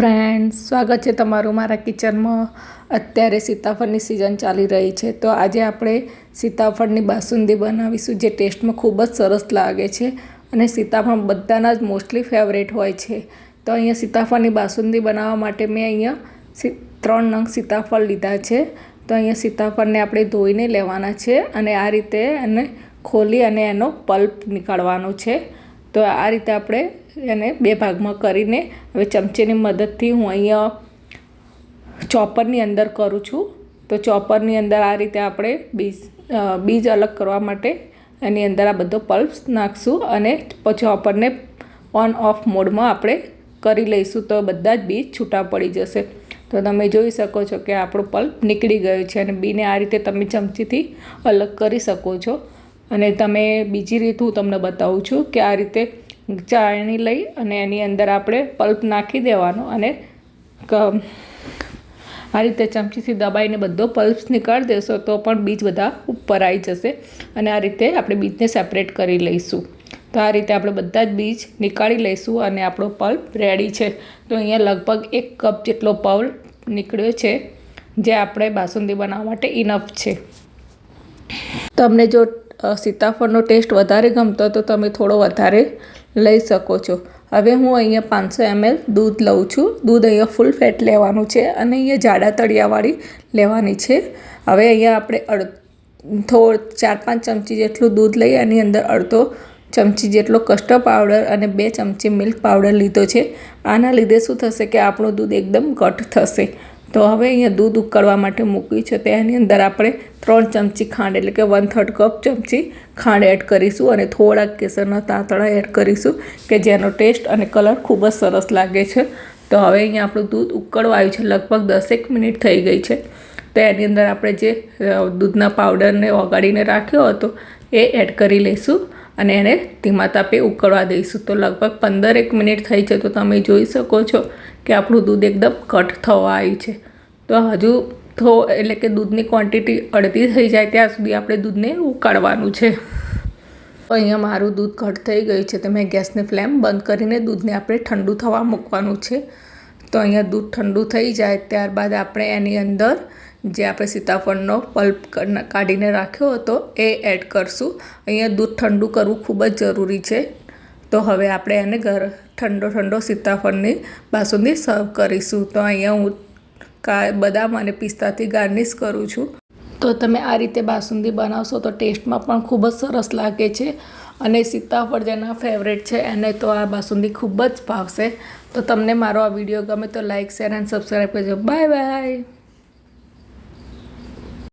Friends, સ્વાગત છે તમારું મારા કિચનમાં. અત્યારે સીતાફળની સિઝન ચાલી રહી છે. તો આજે આપણે સીતાફળની બાસુંદી બનાવીશું, જે ટેસ્ટમાં ખૂબ જ સરસ લાગે છે અને સીતાફળ બધાના જ મોસ્ટલી ફેવરેટ હોય છે. તો અહીંયા સીતાફળની બાસુંદી બનાવવા માટે મેં અહીંયા ત્રણ નંગ સીતાફળ લીધા છે. તો અહીંયા સીતાફળને આપણે ધોઈને લેવાના છે અને આ રીતે એને ખોલી અને એનો પલ્પ નીકાળવાનો છે. તો આ રીતે આપણે એને બે ભાગમાં કરીને હવે ચમચીની મદદથી હું અહીંયા ચોપરની અંદર કરું છું. તો ચોપરની અંદર આ રીતે આપણે બીજ બીજ અલગ કરવા માટે એની અંદર આ બધો પલ્પ્સ નાખશું અને પછી ચોપરને ઓન ઓફ મોડમાં આપણે કરી લઈશું તો બધા જ બીજ છૂટા પડી જશે. તો તમે જોઈ શકો છો કે આપણો પલ્પ નીકળી ગયો છે અને બીને આ રીતે તમે ચમચીથી અલગ કરી શકો છો. અને તમે બીજી રીત હું તમને બતાવું છું કે આ રીતે ચાળણી લઈ અને એની અંદર આપણે પલ્પ નાખી દેવાનો અને આ રીતે ચમચીથી દબાઈને બધો પલ્પ્સ નીકાળી દેશો તો પણ બીજ બધા ઉપર આવી જશે અને આ રીતે આપણે બીજને સેપરેટ કરી લઈશું. તો આ રીતે આપણે બધા જ બીજ નીકાળી લઈશું અને આપણો પલ્પ રેડી છે. તો અહીંયા લગભગ એક કપ જેટલો પલ્પ નીકળ્યો છે, જે આપણે બાસુંદી બનાવવા માટે ઇનફ છે. તમને જો સીતાફળનો ટેસ્ટ વધારે ગમતો તો તમે થોડો વધારે લઈ શકો છો. હવે હું અહીંયા પાંચસો એમએલ દૂધ લઉં છું. દૂધ અહીંયા ફૂલ ફેટ લેવાનું છે અને અહીંયા જાડા તળિયાવાળી લેવાની છે. હવે અહીંયા આપણે અડ, થોડ, ચાર પાંચ ચમચી જેટલું દૂધ લઈ એની અંદર અડધો ચમચી જેટલો કસ્ટર્ડ પાવડર અને બે ચમચી મિલ્ક પાવડર લીધો છે. આના લીધે શું થશે કે આપણું દૂધ એકદમ ઘટ થશે. તો હવે અહીંયા દૂધ ઉકળવા માટે મૂક્યું છે. તેની અંદર આપણે ત્રણ ચમચી ખાંડ, એટલે કે વન થર્ડ કપ ચમચી ખાંડ એડ કરીશું અને થોડાક કેસરના તાંતળા એડ કરીશું કે જેનો ટેસ્ટ અને કલર ખૂબ જ સરસ લાગે છે. તો હવે અહીંયા આપણું દૂધ ઉકળવા આવ્યું છે. લગભગ દસેક મિનિટ થઈ ગઈ છે. તો એની અંદર આપણે જે દૂધના પાવડરને ઓગાળીને રાખ્યો હતો, એ એડ કરી લઈશું. અને એને ધીમા તાપે ઉકળવા દઈશું. તો લગભગ પંદરેક મિનિટ થઈ છે, તો તમે જોઈ શકો છો કે આપણું દૂધ એકદમ કટ થવા આવ્યું છે. તો હજુ થો એટલે કે દૂધની ક્વોન્ટિટી અડધી થઈ જાય ત્યાં સુધી આપણે દૂધને ઉકાળવાનું છે. અહીંયા મારું દૂધ ઘટ થઈ ગયું છે, તો મેં ગેસની ફ્લેમ બંધ કરીને દૂધને આપણે ઠંડુ થવા મૂકવાનું છે. તો અહીંયા દૂધ ઠંડુ થઈ જાય, ત્યારબાદ આપણે એની અંદર જે આપણે સીતાફળનો પલ્પ કાઢીને રાખ્યો હતો, એ એડ કરશું. અહીંયા દૂધ ઠંડુ કરવું ખૂબ જ જરૂરી છે. તો હવે આપણે એને ઘર, ઠંડો ઠંડો સીતાફળની બાસુંદી સર્વ કરીશું. તો અહીંયા હું કા, બદામ અને પિસ્તાથી ગાર્નિશ કરું છું. તો તમે આ રીતે બાસુંદી બનાવશો તો ટેસ્ટમાં પણ ખૂબ જ સરસ લાગે છે. અને સીતાફળ જેના ફેવરેટ છે, એને તો આ બાસુંદી ખૂબ જ ભાવશે. તો તમને મારો આ વીડિયો ગમે તો લાઇક શેર એન્ડ સબસ્ક્રાઈબ કરજો. Bye bye